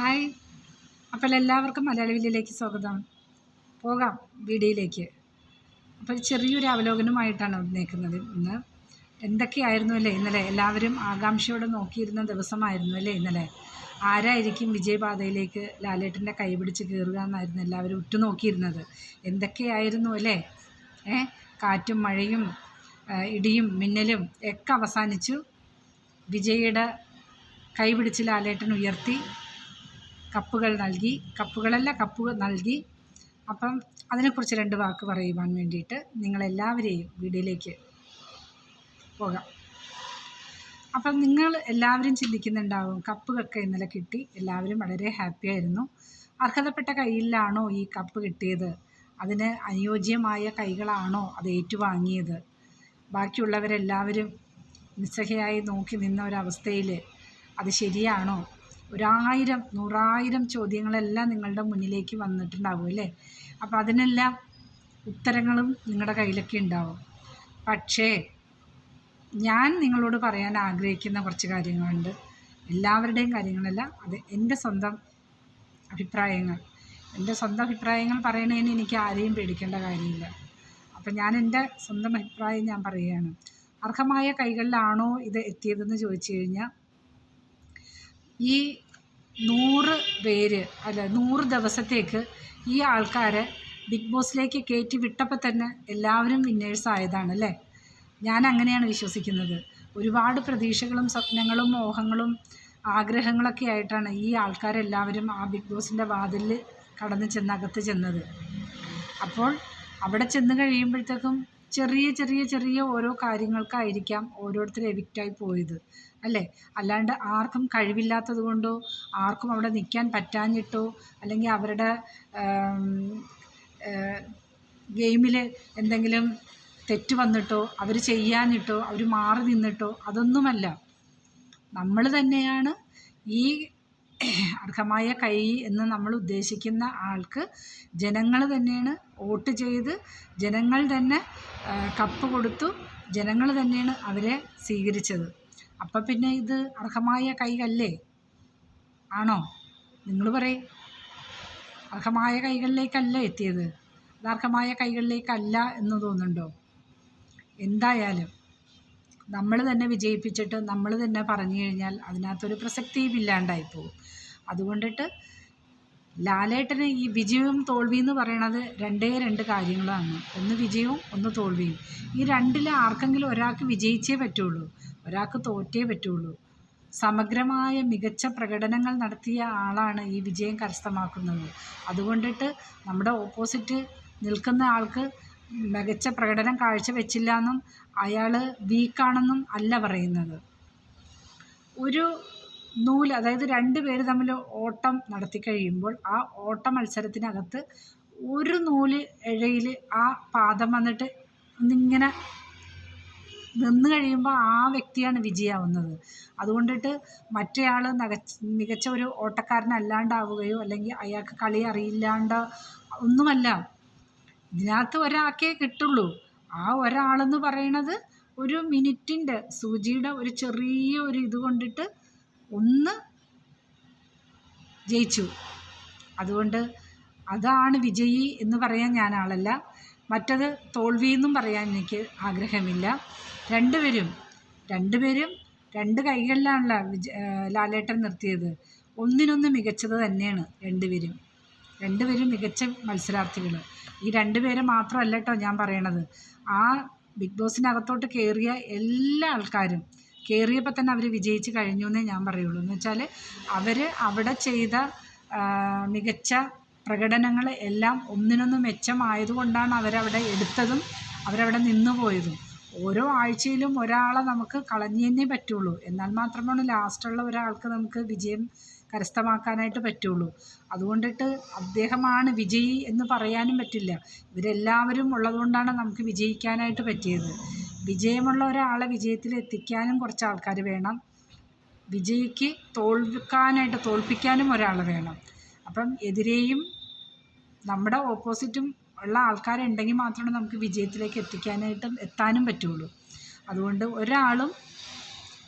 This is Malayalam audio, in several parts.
ഹായ്. അപ്പോൾ എല്ലാവർക്കും മലയാള വില്ലിലേക്ക് സ്വാഗതം. പോകാം വീഡിയോയിലേക്ക്. അപ്പോൾ ചെറിയൊരു അവലോകനമായിട്ടാണ് വന്നേക്കുന്നത് ഇന്ന്. എന്തൊക്കെയായിരുന്നു അല്ലേ ഇന്നലെ? എല്ലാവരും ആകാംക്ഷയോടെ നോക്കിയിരുന്ന ദിവസമായിരുന്നു അല്ലേ ഇന്നലെ? ആരായിരിക്കും വിജയപാതയിലേക്ക് ലാലേട്ടന്റെ കൈപിടിച്ച് കയറുക എന്നായിരുന്നു എല്ലാവരും ഉറ്റുനോക്കിയിരുന്നത്. എന്തൊക്കെയായിരുന്നു അല്ലേ? ഏ? കാറ്റും മഴയും ഇടിയും മിന്നലും ഒക്കെ അവസാനിച്ചു. വിജയുടെ കൈ പിടിച്ച് ലാലേട്ടൻ ഉയർത്തി. കപ്പുകൾ നൽകി കപ്പുകളല്ല കപ്പുകൾ നൽകി. അപ്പം അതിനെക്കുറിച്ച് രണ്ട് വാക്ക് പറയുവാൻ വേണ്ടിയിട്ട് നിങ്ങളെല്ലാവരെയും വീഡിയോയിലേക്ക് പോകാം. അപ്പം നിങ്ങൾ എല്ലാവരും ചിന്തിക്കുന്നുണ്ടാവും കപ്പുകൾക്കെ ഇന്നലെ കിട്ടി. എല്ലാവരും വളരെ ഹാപ്പി ആയിരുന്നു. അർഹതപ്പെട്ട കയ്യിലാണോ ഈ കപ്പ് കിട്ടിയത്? അതിന് അനുയോജ്യമായ കൈകളാണോ അത് ഏറ്റുവാങ്ങിയത്? ബാക്കിയുള്ളവരെല്ലാവരും നിസ്സഹയായി നോക്കി നിന്ന ഒരവസ്ഥയിൽ അത് ശരിയാണോ? ഒരായിരം നൂറായിരം ചോദ്യങ്ങളെല്ലാം നിങ്ങളുടെ മുന്നിലേക്ക് വന്നിട്ടുണ്ടാവും അല്ലേ? അപ്പോൾ അതിനെല്ലാം ഉത്തരങ്ങളും നിങ്ങളുടെ കയ്യിലൊക്കെ ഉണ്ടാവും. പക്ഷേ ഞാൻ നിങ്ങളോട് പറയാൻ ആഗ്രഹിക്കുന്ന കുറച്ച് കാര്യങ്ങളുണ്ട്. എല്ലാവരുടെയും കാര്യങ്ങളല്ല അത് എന്റെ സ്വന്തം അഭിപ്രായങ്ങൾ. എന്റെ സ്വന്തം അഭിപ്രായങ്ങൾ പറയണതിന് എനിക്ക് ആരെയും പേടിക്കേണ്ട കാര്യമില്ല. അപ്പം ഞാൻ എന്റെ സ്വന്തം അഭിപ്രായം ഞാൻ പറയുകയാണ്. അർഹമായ കൈകളിലാണോ ഇത് എത്തിയതെന്ന് ചോദിച്ചു കഴിഞ്ഞാൽ ഈ നൂറ് പേര് അല്ല നൂറ് ദിവസത്തേക്ക് ഈ ആൾക്കാരെ ബിഗ് ബോസിലേക്ക് കയറ്റി വിട്ടപ്പോൾ തന്നെ എല്ലാവരും വിന്നേഴ്സ് ആയതാണ് അല്ലേ? ഞാൻ അങ്ങനെയാണ് വിശ്വസിക്കുന്നത്. ഒരുപാട് പ്രതീക്ഷകളും സ്വപ്നങ്ങളും മോഹങ്ങളും ആഗ്രഹങ്ങളൊക്കെ ആയിട്ടാണ് ഈ ആൾക്കാരെല്ലാവരും ആ ബിഗ് ബോസിന്റെ വാതിലിൽ കടന്ന് ചെന്ന് അകത്ത് ചെന്നത്. അപ്പോൾ അവിടെ ചെന്ന് കഴിയുമ്പോഴത്തേക്കും ചെറിയ ചെറിയ ചെറിയ ഓരോ കാര്യങ്ങൾക്കായിരിക്കാം ഓരോരുത്തർ എവിക്റ്റായി പോയത്. അല്ലേ? അല്ലാണ്ട് ആർക്കും കഴിവില്ലാത്തത് കൊണ്ടോ ആർക്കും അവിടെ നിൽക്കാൻ പറ്റാഞ്ഞിട്ടോ അല്ലെങ്കിൽ അവരുടെ ഗെയിമിൽ എന്തെങ്കിലും തെറ്റ് വന്നിട്ടോ അവർ ചെയ്യാഞ്ഞിട്ടോ അവർ മാറി നിന്നിട്ടോ അതൊന്നുമല്ല. നമ്മൾ തന്നെയാണ് ഈ അർഹമായ കൈ എന്ന് നമ്മൾ ഉദ്ദേശിക്കുന്ന ആൾക്ക് ജനങ്ങൾ തന്നെയാണ് വോട്ട് ചെയ്ത് ജനങ്ങൾ തന്നെ കപ്പ് കൊടുത്തു ജനങ്ങൾ തന്നെയാണ് അവരെ സ്വീകരിച്ചത്. അപ്പം പിന്നെ ഇത് അർഹമായ കൈകല്ലേ? ആണോ? നിങ്ങൾ പറയും. അർഹമായ കൈകളിലേക്കല്ല എത്തിയത്? അത് അർഹമായ കൈകളിലേക്കല്ല എന്ന് തോന്നുന്നുണ്ടോ? എന്തായാലും നമ്മൾ തന്നെ വിജയിപ്പിച്ചിട്ട് നമ്മൾ തന്നെ പറഞ്ഞു കഴിഞ്ഞാൽ അതിനകത്തൊരു പ്രസക്തിയും ഇല്ലാണ്ടായി പോകും. അതുകൊണ്ടിട്ട് ലാലേട്ടന് ഈ വിജയവും തോൽവി എന്ന് പറയണത് രണ്ടേ രണ്ട് കാര്യങ്ങളാണ്. ഒന്ന് വിജയവും ഒന്ന് തോൽവിയും. ഈ രണ്ടിൽ ആർക്കെങ്കിലും ഒരാൾക്ക് വിജയിച്ചേ പറ്റുള്ളൂ ഒരാൾക്ക് തോറ്റേ പറ്റുള്ളൂ. സമഗ്രമായ മികച്ച പ്രകടനങ്ങൾ നടത്തിയ ആളാണ് ഈ വിജയം കരസ്ഥമാക്കുന്നത്. അതുകൊണ്ടിട്ട് നമ്മുടെ ഓപ്പോസിറ്റ് നിൽക്കുന്ന ആൾക്ക് മികച്ച പ്രകടനം കാഴ്ചവെച്ചില്ല എന്നും അയാൾ വീക്കാണെന്നും അല്ല പറയുന്നത്. ഒരു നൂൽ അതായത് രണ്ട് പേര് തമ്മിൽ ഓട്ടം നടത്തി കഴിയുമ്പോൾ ആ ഓട്ട മത്സരത്തിനകത്ത് ഒരു നൂൽ ഇഴയിൽ ആ പാദം വന്നിട്ട് ഇന്നിങ്ങനെ നിന്ന് കഴിയുമ്പോൾ ആ വ്യക്തിയാണ് വിജയാവുന്നത്. അതുകൊണ്ടിട്ട് മറ്റേയാൾ നഗച്ച മികച്ച ഒരു ഓട്ടക്കാരനല്ലാണ്ടാവുകയോ അല്ലെങ്കിൽ അയാൾക്ക് കളി അറിയില്ലാണ്ട് ഒന്നുമല്ല ഇതിനകത്ത് ഒരാൾക്കേ കിട്ടുള്ളൂ. ആ ഒരാളെന്ന് പറയണത് ഒരു മിനിറ്റിന്റെ സൂചിയുടെ ഒരു ചെറിയ ഒരു ഇത് കൊണ്ടിട്ട് ഒന്ന് ജയിച്ചു. അതുകൊണ്ട് അതാണ് വിജയി എന്ന് പറയാൻ ഞാൻ ആളല്ല. മറ്റത് തോൽവി എന്നും പറയാൻ എനിക്ക് ആഗ്രഹമില്ല. രണ്ടുപേരും രണ്ടുപേരും രണ്ട് കൈകളിലാണല്ലോ വിജ ലാലേട്ടൻ നിർത്തിയത്. ഒന്നിനൊന്ന് മികച്ചത് തന്നെയാണ് രണ്ടുപേരും. രണ്ടുപേരും മികച്ച മത്സരാർത്ഥികൾ. ഈ രണ്ടുപേരെ മാത്രമല്ല കേട്ടോ ഞാൻ പറയണത്. ആ ബിഗ് ബോസിനകത്തോട്ട് കയറിയ എല്ലാ ആൾക്കാരും കയറിയപ്പോൾ തന്നെ അവർ വിജയിച്ച് കഴിഞ്ഞു എന്നേ ഞാൻ പറയുള്ളൂ. എന്ന് വെച്ചാൽ അവർ അവിടെ ചെയ്ത മികച്ച പ്രകടനങ്ങൾ എല്ലാം ഒന്നിനൊന്ന് മെച്ചമായതുകൊണ്ടാണ് അവരവിടെ എടുത്തതും അവരവിടെ നിന്നു പോയതും. ഓരോ ആഴ്ചയിലും ഒരാളെ നമുക്ക് കളഞ്ഞു തന്നെ പറ്റുള്ളൂ. എന്നാൽ മാത്രമാണ് ലാസ്റ്റുള്ള ഒരാൾക്ക് നമുക്ക് വിജയം കരസ്ഥമാക്കാനായിട്ട് പറ്റുള്ളൂ. അതുകൊണ്ടിട്ട് അദ്ദേഹമാണ് വിജയി എന്ന് പറയാനും പറ്റില്ല. ഇവരെല്ലാവരും ഉള്ളതുകൊണ്ടാണ് നമുക്ക് വിജയിക്കാനായിട്ട് പറ്റിയത്. വിജയമുള്ള ഒരാളെ വിജയത്തിൽ എത്തിക്കാനും കുറച്ച് ആൾക്കാർ വേണം. വിജയിക്ക് തോൽക്കാനായിട്ട് തോൽപ്പിക്കാനും ഒരാൾ വേണം. അപ്പം എതിരെയും നമ്മുടെ ഓപ്പോസിറ്റും ഉള്ള ആൾക്കാരുണ്ടെങ്കിൽ മാത്രമേ നമുക്ക് വിജയത്തിലേക്ക് എത്തിക്കാനായിട്ടും എത്താനും പറ്റുള്ളൂ. അതുകൊണ്ട് ഒരാളും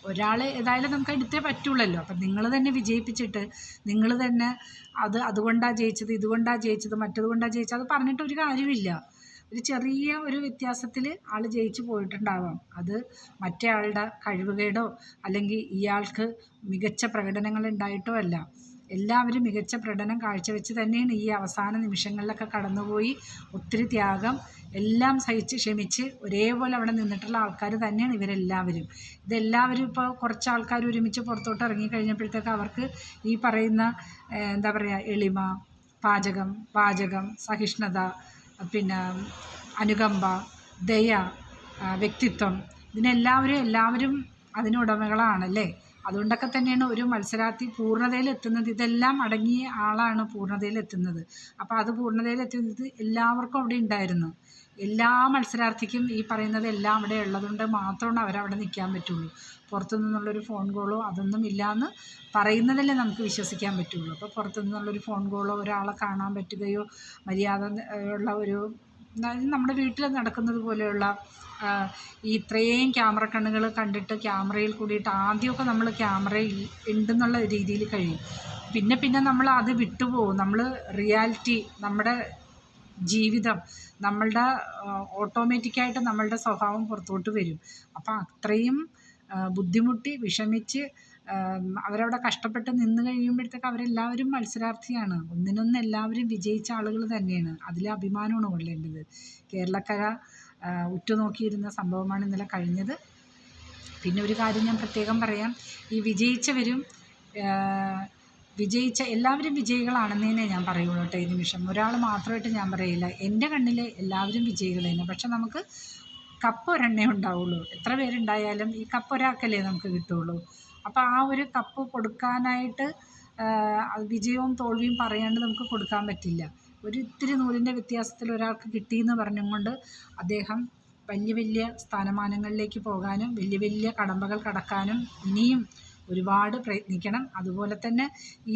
ഒരാൾ ഏതായാലും നമുക്ക് എടുത്തേ പറ്റുള്ളല്ലോ. അപ്പം നിങ്ങൾ തന്നെ വിജയിപ്പിച്ചിട്ട് നിങ്ങൾ തന്നെ അത് അതുകൊണ്ടാണ് ജയിച്ചത് ഇതുകൊണ്ടാണ് ജയിച്ചത് മറ്റത് കൊണ്ടാണ് ജയിച്ചത് അത് പറഞ്ഞിട്ട് ഒരു കാര്യമില്ല. ഒരു ചെറിയ ഒരു വ്യത്യാസത്തിൽ ആൾ ജയിച്ചു പോയിട്ടുണ്ടാവാം. അത് മറ്റേ ആളുടെ കഴിവുകേടോ അല്ലെങ്കിൽ ഇയാൾക്ക് മികച്ച പ്രകടനങ്ങൾ ഉണ്ടായിട്ടോ അല്ല. എല്ലാവരും മികച്ച പ്രകടനം കാഴ്ചവെച്ച് തന്നെയാണ് ഈ അവസാന നിമിഷങ്ങളിലൊക്കെ കടന്നുപോയി. ഒത്തിരി ത്യാഗം. എല്ലാം സഹിച്ച് ക്ഷമിച്ച് ഒരേപോലെ അവിടെ നിന്നിട്ടുള്ള ആൾക്കാർ തന്നെയാണ് ഇവരെല്ലാവരും. ഇതെല്ലാവരും ഇപ്പോൾ കുറച്ച് ആൾക്കാർ ഒരുമിച്ച് പുറത്തോട്ട് ഇറങ്ങിക്കഴിഞ്ഞപ്പോഴത്തേക്ക് അവർക്ക് ഈ പറയുന്ന എന്താ പറയുക എളിമ പാചകം പാചകം സഹിഷ്ണുത പിന്നെ അനുകമ്പ ദയ വ്യക്തിത്വം ഇതിനെല്ലാവരും എല്ലാവരും അതിനുടമകളാണല്ലേ അതുകൊണ്ടൊക്കെ തന്നെയാണ് ഒരു മത്സരാർത്ഥി പൂർണതയിൽ എത്തുന്നത്. ഇതെല്ലാം അടങ്ങിയ ആളാണ് പൂർണതയിൽ എത്തുന്നത്. അപ്പോൾ അത് പൂർണതയിൽ എത്തുന്നത് എല്ലാവർക്കും അവിടെ ഉണ്ടായിരുന്നു. എല്ലാ മത്സരാർത്ഥിക്കും ഈ പറയുന്നത് എല്ലാം അവിടെ ഉള്ളതുകൊണ്ട് മാത്രമാണ് അവരവിടെ നിൽക്കാൻ പറ്റുള്ളൂ. പുറത്തു നിന്നുള്ളൊരു ഫോൺ കോളോ അതൊന്നും ഇല്ലയെന്ന് പറയുന്നതല്ലേ നമുക്ക് വിശ്വസിക്കാൻ പറ്റുള്ളൂ. അപ്പോൾ പുറത്തു നിന്നുള്ളൊരു ഫോൺ കോളോ ഒരാളെ കാണാൻ പറ്റുകയോ മര്യാദ ഉള്ള ഒരു അതായത് നമ്മുടെ വീട്ടിൽ നടക്കുന്നത് പോലെയുള്ള ഈ ഇത്രയും ക്യാമറ കണ്ണുകൾ കണ്ടിട്ട് ക്യാമറയിൽ കൂടിയിട്ട് ആദ്യമൊക്കെ നമ്മൾ ക്യാമറ ഉണ്ടെന്നുള്ള രീതിയിൽ കഴിയും. പിന്നെ പിന്നെ നമ്മൾ അത് വിട്ടുപോകും. നമ്മൾ റിയാലിറ്റി നമ്മുടെ ജീവിതം നമ്മളുടെ ഓട്ടോമാറ്റിക്കായിട്ട് നമ്മളുടെ സ്വഭാവം പുറത്തോട്ട് വരും. അപ്പം അത്രയും ബുദ്ധിമുട്ടി വിഷമിച്ച് അവരവിടെ കഷ്ടപ്പെട്ട് നിന്ന് കഴിയുമ്പോഴത്തേക്ക് അവരെല്ലാവരും മത്സരാർത്ഥിയാണ്. ഒന്നിനൊന്ന് എല്ലാവരും വിജയിച്ച ആളുകൾ തന്നെയാണ്. അതിൽ അഭിമാനമാണ് കൊള്ളേണ്ടത്. കേരളക്കര ഉറ്റുനോക്കിയിരുന്ന സംഭവമാണ് ഇന്നലെ കഴിഞ്ഞത്. പിന്നെ ഒരു കാര്യം ഞാൻ പ്രത്യേകം പറയാം. ഈ വിജയിച്ചവരും വിജയിച്ച എല്ലാവരും വിജയികളാണെന്നേ ഞാൻ പറയുള്ളൂ കേട്ടോ ഈ നിമിഷം. ഒരാൾ മാത്രമായിട്ട് ഞാൻ പറയില്ല. എന്റെ കണ്ണിൽ എല്ലാവരും വിജയികൾ തന്നെ. പക്ഷെ നമുക്ക് കപ്പ് ഒരെണ്ണേ ഉണ്ടാവുള്ളൂ. എത്ര പേരുണ്ടായാലും ഈ കപ്പ് ഒരാൾക്കല്ലേ നമുക്ക് കിട്ടുള്ളൂ. അപ്പോൾ ആ ഒരു കപ്പ് കൊടുക്കാനായിട്ട് വിജയവും തോൽവിയും പറയാണ്ട് നമുക്ക് കൊടുക്കാൻ പറ്റില്ല. ഒരു ഇത്തിരി നൂലിന്റെ വ്യത്യാസത്തിൽ ഒരാൾക്ക് കിട്ടിയെന്ന് പറഞ്ഞുകൊണ്ട് അദ്ദേഹം വലിയ വലിയ സ്ഥാനമാനങ്ങളിലേക്ക് പോകാനും വലിയ വലിയ കടമ്പകൾ കടക്കാനും ഇനിയും ഒരുപാട് പ്രയത്നിക്കണം. അതുപോലെ തന്നെ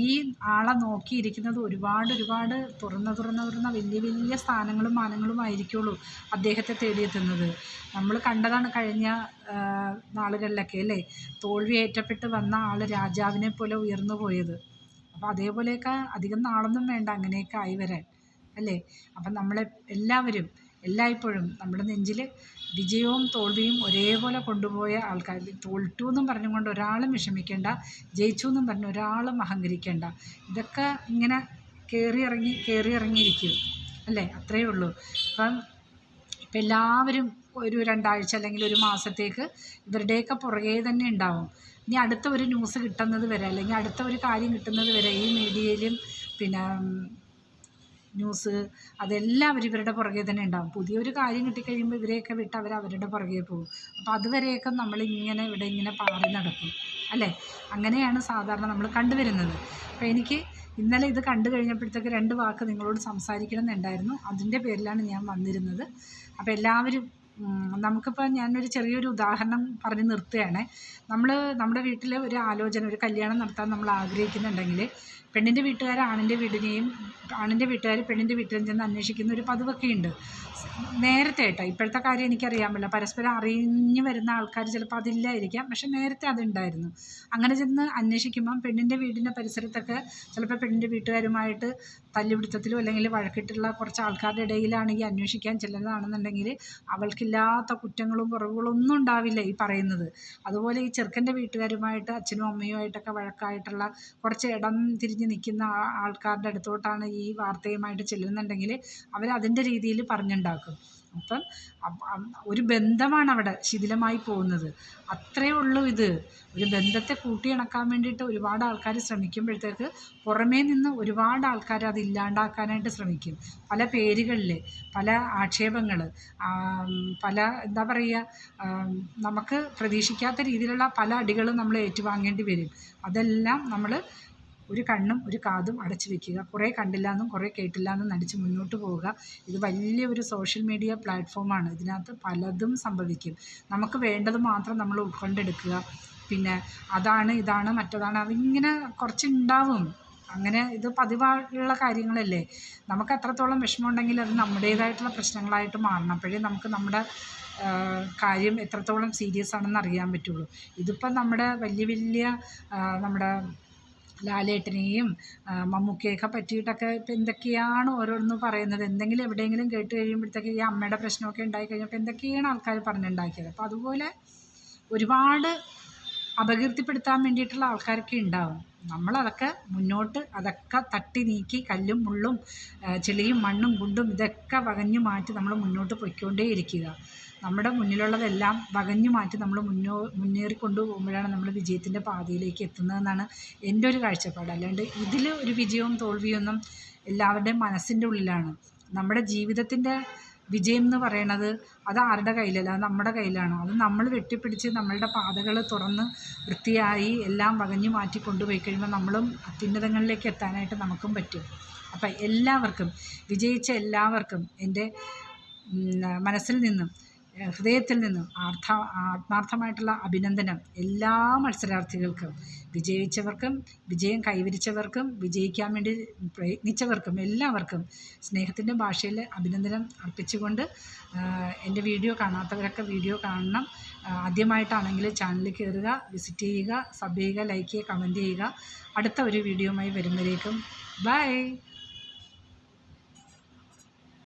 ഈ ആളെ നോക്കിയിരിക്കുന്നത് ഒരുപാട് ഒരുപാട് തുറന്ന് തുറന്ന് തുറന്ന വലിയ വലിയ സ്ഥാനങ്ങളും മാനങ്ങളും ആയിരിക്കുള്ളൂ അദ്ദേഹത്തെ തേടിയെത്തുന്നത്. നമ്മൾ കണ്ടതാണ് കഴിഞ്ഞ നാളുകളിലൊക്കെ അല്ലേ? തോൽവി ഏറ്റപ്പെട്ട് വന്ന ആൾ രാജാവിനെ പോലെ ഉയർന്നു പോയത്. അപ്പോൾ അതേപോലെയൊക്കെ അധികം നാളൊന്നും വേണ്ട അങ്ങനെയൊക്കെ ആയി വരാൻ. അല്ലേ? അപ്പം നമ്മളെ എല്ലാവരും എല്ലായ്പ്പോഴും നമ്മുടെ നെഞ്ചിൽ വിജയവും തോൽവിയും ഒരേപോലെ കൊണ്ടുപോയ ആൾക്കാർ തോൽറ്റു എന്നും പറഞ്ഞുകൊണ്ട് ഒരാളും വിഷമിക്കേണ്ട ജയിച്ചു എന്നും പറഞ്ഞ് ഒരാളും അഹങ്കരിക്കേണ്ട. ഇതൊക്കെ ഇങ്ങനെ കയറി ഇറങ്ങി കയറി ഇറങ്ങിയിരിക്കും അല്ലേ? അത്രയേ ഉള്ളൂ. അപ്പം ഇപ്പം എല്ലാവരും ഒരു രണ്ടാഴ്ച അല്ലെങ്കിൽ ഒരു മാസത്തേക്ക് ഇവരുടെയൊക്കെ പുറകെ തന്നെ ഉണ്ടാവും. ഇനി അടുത്ത ഒരു ന്യൂസ് കിട്ടുന്നത് വരെ അല്ലെങ്കിൽ അടുത്ത ഒരു കാര്യം കിട്ടുന്നത് വരെ ഈ മീഡിയയിലും പിന്നെ ന്യൂസ് അതെല്ലാവരും ഇവരുടെ പുറകെ തന്നെ ഉണ്ടാകും പുതിയൊരു കാര്യം കിട്ടിക്കഴിയുമ്പോൾ ഇവരെയൊക്കെ വിട്ട് അവർ അവരുടെ പുറകെ പോകും. അപ്പോൾ അതുവരെയൊക്കെ നമ്മളിങ്ങനെ ഇവിടെ ഇങ്ങനെ പാറി നടക്കും. അല്ലേ? അങ്ങനെയാണ് സാധാരണ നമ്മൾ കണ്ടുവരുന്നത്. അപ്പോൾ എനിക്ക് ഇന്നലെ ഇത് കണ്ടു കഴിഞ്ഞപ്പോഴത്തേക്ക് രണ്ട് വാക്ക് നിങ്ങളോട് സംസാരിക്കണം എന്നുണ്ടായിരുന്നു. അതിന്റെ പേരിലാണ് ഞാൻ വന്നിരുന്നത്. അപ്പോൾ എല്ലാവരും നമുക്കിപ്പോൾ ഞാനൊരു ചെറിയൊരു ഉദാഹരണം പറഞ്ഞ് നിർത്തുകയാണ്. നമ്മൾ നമ്മുടെ വീട്ടിൽ ഒരു ആലോചന ഒരു കല്യാണം നടത്താൻ നമ്മൾ ആഗ്രഹിക്കുന്നുണ്ടെങ്കിൽ പെണ്ണിന്റെ വീട്ടുകാർ ആണിന്റെ വീടിനെയും ആണിന്റെ വീട്ടുകാർ പെണ്ണിന്റെ വീട്ടിലും ചെന്ന് അന്വേഷിക്കുന്ന ഒരു പതിവൊക്കെ ഉണ്ട്. നേരത്തെ കേട്ടോ ഇപ്പോഴത്തെ കാര്യം എനിക്കറിയാൻ പറ്റില്ല പരസ്പരം അറിഞ്ഞു വരുന്ന ആൾക്കാർ ചിലപ്പോൾ അതില്ലായിരിക്കാം. പക്ഷെ നേരത്തെ അതുണ്ടായിരുന്നു. അങ്ങനെ ചെന്ന് അന്വേഷിക്കുമ്പം പെണ്ണിന്റെ വീടിന്റെ പരിസരത്തൊക്കെ ചിലപ്പോൾ പെണ്ണിന്റെ വീട്ടുകാരുമായിട്ട് തല്ലുപിടുത്തത്തിലോ അല്ലെങ്കിൽ വഴക്കിട്ടുള്ള കുറച്ച് ആൾക്കാരുടെ ഇടയിലാണെങ്കിൽ അന്വേഷിക്കാൻ ചെല്ലുന്നതാണെന്നുണ്ടെങ്കിൽ അവൾക്കില്ലാത്ത കുറ്റങ്ങളും കുറവുകളും ഒന്നും ഉണ്ടാവില്ല ഈ പറയുന്നത്. അതുപോലെ ഈ ചെറുക്കന്റെ വീട്ടുകാരുമായിട്ട് അച്ഛനും അമ്മയും ആയിട്ടൊക്കെ വഴക്കായിട്ടുള്ള കുറച്ച് ഇടം തിരിഞ്ഞ് നിൽക്കുന്ന ആൾക്കാരുടെ അടുത്തോട്ടാണ് ഈ വാർത്തയുമായിട്ട് ചെല്ലുന്നുണ്ടെങ്കിൽ അതിന്റെ രീതിയിൽ പറഞ്ഞുണ്ടാക്കും. അപ്പം ഒരു ബന്ധമാണ് അവിടെ ശിഥിലമായി പോകുന്നത്. അത്രേ ഉള്ളൂ ഇത്. ഒരു ബന്ധത്തെ കൂട്ടിയിണക്കാൻ വേണ്ടിയിട്ട് ഒരുപാട് ആൾക്കാർ ശ്രമിക്കുമ്പോഴത്തേക്ക് പുറമേ നിന്ന് ഒരുപാട് ആൾക്കാർ അത് ഇല്ലാണ്ടാക്കാനായിട്ട് ശ്രമിക്കും. പല പേരുകളിൽ പല ആക്ഷേപങ്ങൾ പല എന്താ പറയുക നമുക്ക് പ്രതീക്ഷിക്കാത്ത രീതിയിലുള്ള പല അടികളും നമ്മൾ ഏറ്റുവാങ്ങേണ്ടി വരും. അതെല്ലാം നമ്മൾ ഒരു കണ്ണും ഒരു കാതും അടച്ചു വെക്കുക. കുറേ കണ്ടില്ല എന്നും കുറേ കേട്ടില്ല എന്നും നടിച്ച് മുന്നോട്ട് പോവുക. ഇത് വലിയൊരു സോഷ്യൽ മീഡിയ പ്ലാറ്റ്ഫോമാണ് ഇതിനകത്ത് പലതും സംഭവിക്കും. നമുക്ക് വേണ്ടത് മാത്രം നമ്മൾ ഉൾക്കൊണ്ടെടുക്കുക. പിന്നെ അതാണ് ഇതാണ് മറ്റതാണ് അതിങ്ങനെ കുറച്ചുണ്ടാവും. അങ്ങനെ ഇത് പതിവായുള്ള കാര്യങ്ങളല്ലേ? നമുക്ക് അത്രത്തോളം വിഷമമുണ്ടെങ്കിൽ അത് നമ്മുടേതായിട്ടുള്ള പ്രശ്നങ്ങളായിട്ട് മാറണം അപ്പോഴേ നമുക്ക് നമ്മുടെ കാര്യം എത്രത്തോളം സീരിയസ് ആണെന്ന് അറിയാൻ പറ്റുള്ളൂ. ഇതിപ്പം നമ്മുടെ വലിയ വലിയ നമ്മുടെ ലാലേട്ടനെയും മമ്മൂക്കയൊക്കെ പറ്റിയിട്ടൊക്കെ ഇപ്പം എന്തൊക്കെയാണ് ഓരോന്ന് പറയുന്നത്? എന്തെങ്കിലും എവിടെയെങ്കിലും കേട്ട് കഴിയുമ്പോഴത്തേക്ക് ഈ അമ്മയുടെ പ്രശ്നമൊക്കെ ഉണ്ടായി കഴിഞ്ഞപ്പോൾ എന്തൊക്കെയാണ് ആൾക്കാർ പറഞ്ഞുണ്ടാക്കിയത്? അപ്പോൾ അതുപോലെ ഒരുപാട് അപകീർത്തിപ്പെടുത്താൻ വേണ്ടിയിട്ടുള്ള ആൾക്കാരൊക്കെ ഉണ്ടാവും. നമ്മളതൊക്കെ മുന്നോട്ട് അതൊക്കെ തട്ടി നീക്കി കല്ലും മുള്ളും ചെളിയും മണ്ണും കുണ്ടും ഇതൊക്കെ വകഞ്ഞു മാറ്റി നമ്മൾ മുന്നോട്ട് പൊയ്ക്കൊണ്ടേയിരിക്കുക. നമ്മുടെ മുന്നിലുള്ളതെല്ലാം വകഞ്ഞു മാറ്റി നമ്മൾ മുന്നോ മുന്നേറിക്കൊണ്ടു പോകുമ്പോഴാണ് നമ്മൾ വിജയത്തിന്റെ പാതയിലേക്ക് എത്തുന്നതെന്നാണ് എന്റെ ഒരു കാഴ്ചപ്പാട്. അല്ലാണ്ട് ഇതിൽ ഒരു വിജയവും തോൽവിയൊന്നും എല്ലാവരുടെയും മനസ്സിന്റെ ഉള്ളിലാണ്. നമ്മുടെ ജീവിതത്തിന്റെ വിജയം എന്ന് പറയണത് അത് ആരുടെ കയ്യിലല്ല അത് നമ്മുടെ കയ്യിലാണ്. അത് നമ്മൾ വെട്ടിപ്പിടിച്ച് നമ്മളുടെ പാതകൾ തുറന്ന് വൃത്തിയായി എല്ലാം വകഞ്ഞു മാറ്റി കൊണ്ടുപോയി കഴിയുമ്പോൾ നമ്മളും അത്യുന്നതങ്ങളിലേക്ക് എത്താനായിട്ട് നമുക്കും പറ്റും. അപ്പം എല്ലാവർക്കും വിജയിച്ച എല്ലാവർക്കും എന്റെ മനസ്സിൽ നിന്നും ഹൃദയത്തിൽ നിന്നും ആർത്ഥ ആത്മാർത്ഥമായിട്ടുള്ള അഭിനന്ദനം എല്ലാ മത്സരാർത്ഥികൾക്കും. വിജയിച്ചവർക്കും വിജയം കൈവരിച്ചവർക്കും വിജയിക്കാൻ വേണ്ടി പ്രയത്നിച്ചവർക്കും എല്ലാവർക്കും സ്നേഹത്തിന്റെ ഭാഷയിൽ അഭിനന്ദനം അർപ്പിച്ചുകൊണ്ട് എന്റെ വീഡിയോ കാണാത്തവരൊക്കെ വീഡിയോ കാണണം. ആദ്യമായിട്ടാണെങ്കിൽ ചാനലിൽ കയറുക വിസിറ്റ് ചെയ്യുക സബ് ചെയ്യുക ലൈക്ക് ചെയ്യുക കമന്റ് ചെയ്യുക. അടുത്ത ഒരു വീഡിയോയുമായി വരുമ്പോഴേക്കും ബൈ.